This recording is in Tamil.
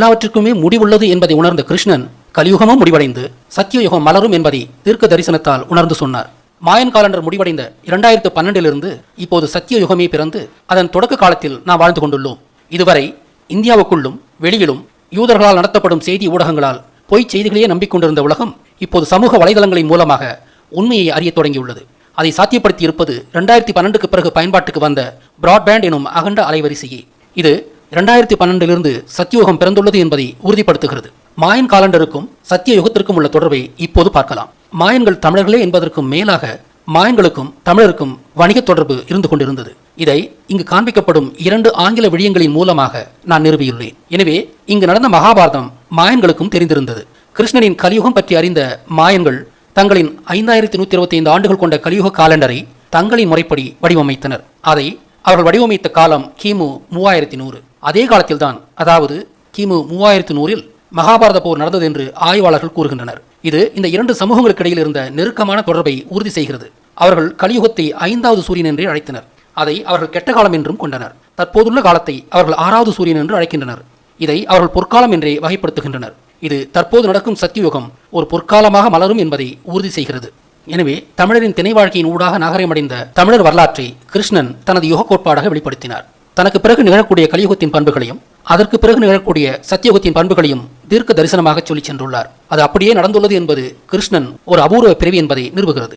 எல்லாவற்றிற்குமே முடிவுள்ளது என்பதை உணர்ந்த கிருஷ்ணன் கலியுகமும் முடிவடைந்து சத்தியயுகம் மலரும் என்பதை தீர்க்க தரிசனத்தால் உணர்ந்து சொன்னார். மாயன் காலண்டர் முடிவடைந்த இரண்டாயிரத்து பன்னெண்டிலிருந்து இப்போது சத்தியயுகமே பிறந்து அதன் தொடக்க காலத்தில் நாம் வாழ்ந்து கொண்டுள்ளோம். இதுவரை இந்தியாவுக்குள்ளும் வெளியிலும் யூதர்களால் நடத்தப்படும் செய்தி ஊடகங்களால் பொய்ச் செய்திகளையே நம்பிக்கொண்டிருந்த உலகம் இப்போது சமூக வலைதளங்களின் மூலமாக உண்மையை அறியத் தொடங்கியுள்ளது. அதை சாத்தியப்படுத்தி இருப்பது ரெண்டாயிரத்தி பன்னெண்டுக்கு பிறகு பயன்பாட்டுக்கு வந்த பிராட்பேண்ட் எனும் அகண்ட அலைவரிசையே. இது இரண்டாயிரத்தி பன்னெண்டிலிருந்து சத்தியுகம் பிறந்துள்ளது என்பதை உறுதிப்படுத்துகிறது. மாயன் காலண்டருக்கும் சத்திய யுகத்திற்கும் உள்ள தொடர்பை இப்போது பார்க்கலாம். மாயன்கள் தமிழர்களே என்பதற்கும் மேலாக மாயன்களுக்கும் தமிழருக்கும் வணிகத் தொடர்பு இருந்து கொண்டிருந்தது. இதை இங்கு காண்பிக்கப்படும் இரண்டு ஆங்கில விடயங்களின் மூலமாக நான் நிறுவியுள்ளேன். எனவே இங்கு நடந்த மகாபாரதம் மாயன்களுக்கும் தெரிந்திருந்தது. கிருஷ்ணனின் கலியுகம் பற்றி அறிந்த மாயன்கள் தங்களின் ஐந்தாயிரத்தி நூற்றி இருபத்தி ஐந்து ஆண்டுகள் கொண்ட கலியுக காலண்டரை தங்களின் முறைப்படி வடிவமைத்தனர். அதை அவர்கள் வடிவமைத்த காலம் கிமு மூவாயிரத்தி நூறு. அதே காலத்தில்தான் அதாவது கிமு மூவாயிரத்து நூறில் மகாபாரத போர் நடந்தது என்று ஆய்வாளர்கள் கூறுகின்றனர். இது இந்த இரண்டு சமூகங்களுக்கு இடையில் இருந்த நெருக்கமான தொடர்பை உறுதி செய்கிறது. அவர்கள் கலியுகத்தை ஐந்தாவது சூரியன் என்றே அழைத்தனர். அதை அவர்கள் கெட்ட காலம் என்றும் கொண்டனர். தற்போதுள்ள காலத்தை அவர்கள் ஆறாவது சூரியன் என்று அழைக்கின்றனர். இதை அவர்கள் பொற்காலம் என்றே வகைப்படுத்துகின்றனர். இது தற்போது நடக்கும் சத்தியுகம் ஒரு பொற்காலமாக மலரும் என்பதை உறுதி செய்கிறது. எனவே தமிழரின் திணை வாழ்க்கையின் ஊடாக நாகரிகமடைந்த தமிழர் வரலாற்றை கிருஷ்ணன் தனது யுக கோட்பாடாக வெளிப்படுத்தினார். தனக்கு பிறகு நிகழக்கூடிய கலியுகத்தின் பண்புகளையும் அதற்கு பிறகு நிகழக்கூடிய சத்தியுகத்தின் பண்புகளையும் தீர்க்க தரிசனமாக சொல்லிச் சென்றுள்ளார். அது அப்படியே நடந்துள்ளது என்பது கிருஷ்ணன் ஒரு அபூர்வ பிறவி என்பதை நிறுவுகிறது.